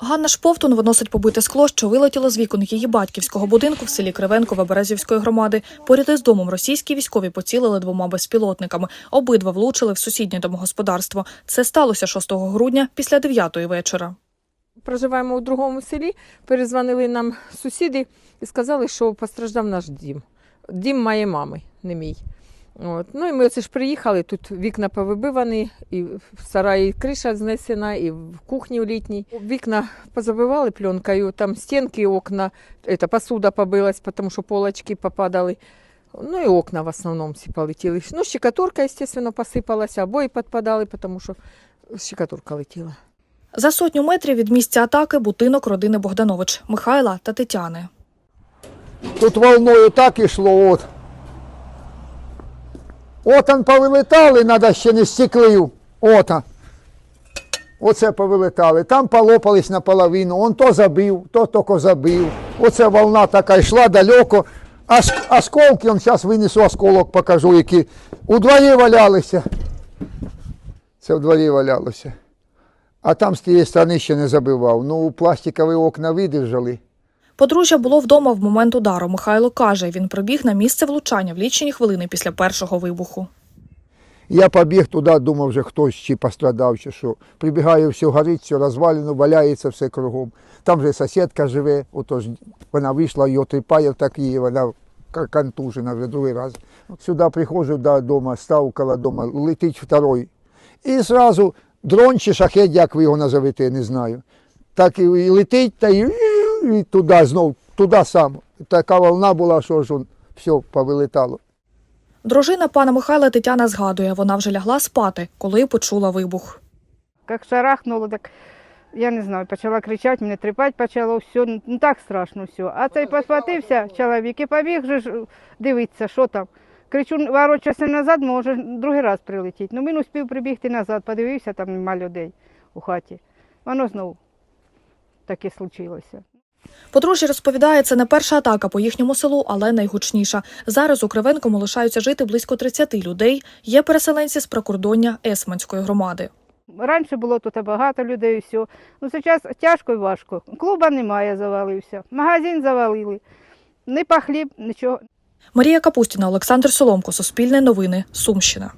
Ганна Шповтун виносить побите скло, що вилетіло з вікон її батьківського будинку в селі Кривенкове Березівської громади. Поряд із домом російські військові поцілили двома безпілотниками. Обидва влучили в сусіднє домогосподарство. Це сталося 6 грудня після 9 вечора. Проживаємо у другому селі. Перезвонили нам сусіди і сказали, що постраждав наш дім. Дім моєї мами, не мій. От. Ну і ми оце ж приїхали, тут вікна повибивані, і в сараї криша знесена, і в кухні в літній. Вікна позабивали пленкою, там стінки, окна, это, посуда побилась, тому що полочки попадали. Ну і окна в основному всі полетіли. Ну, щекотурка, звісно, посипалася, обої підпадали, тому що щекотурка летіла. За сотню метрів від місця атаки будинок родини Богданович, Михайла та Тетяни. Тут волною так ішло, от. Отан повилетали, треба ще не стеклив. Ота. Оце повилетали. Там полопались наполовину. Он то забив, то тільки забив. Оце волна така йшла далеко. Аж осколки, он зараз винесу осколок, покажу, які у дворі валялися. Це в дворі валялося. А там з тієї сторони ще не забивав. Ну, пластикові окна видержали. Подружжя було вдома в момент удару. Михайло каже, він прибіг на місце влучання в лічені хвилини після першого вибуху. Я побіг туди, думав, вже хтось чи пострадав, чи що. Прибігаю, все горить, все розвалено, валяється все кругом. Там же сусідка живе, отож вона вийшла, її тріпає в такій, вона контужена вже другий раз. Сюди приходжу додому, став коло дому, летить второй. І зразу дрон чи шахет, як ви його назовете, не знаю. Так і летить, та і, і туди знов, туди сам. Така волна була, що ж он, все повилетало. Дружина пана Михайла Тетяна згадує, вона вже лягла спати, коли почула вибух. Как шарахнуло, так я не знаю, почала кричати, мене тріпати почало, все, ну так страшно все. А цей посхватився чоловік і побіг же дивитися, що там. Кричу, ворочався назад, може другий раз прилетіть. Ну він успів прибігти назад, подивився, там нема людей у хаті. Воно знову таке случилося. Подружжя розповідає, це не перша атака по їхньому селу, але найгучніша. Зараз у Кривенкому лишаються жити близько 30 людей. Є переселенці з прикордоння Есманської громади. Раніше було тут багато людей, все. Ну зараз тяжко і важко. Клуба немає, завалився. Магазин завалили. Ні по хліб, нічого. Марія Капустіна, Олександр Соломко, Суспільне новини, Сумщина.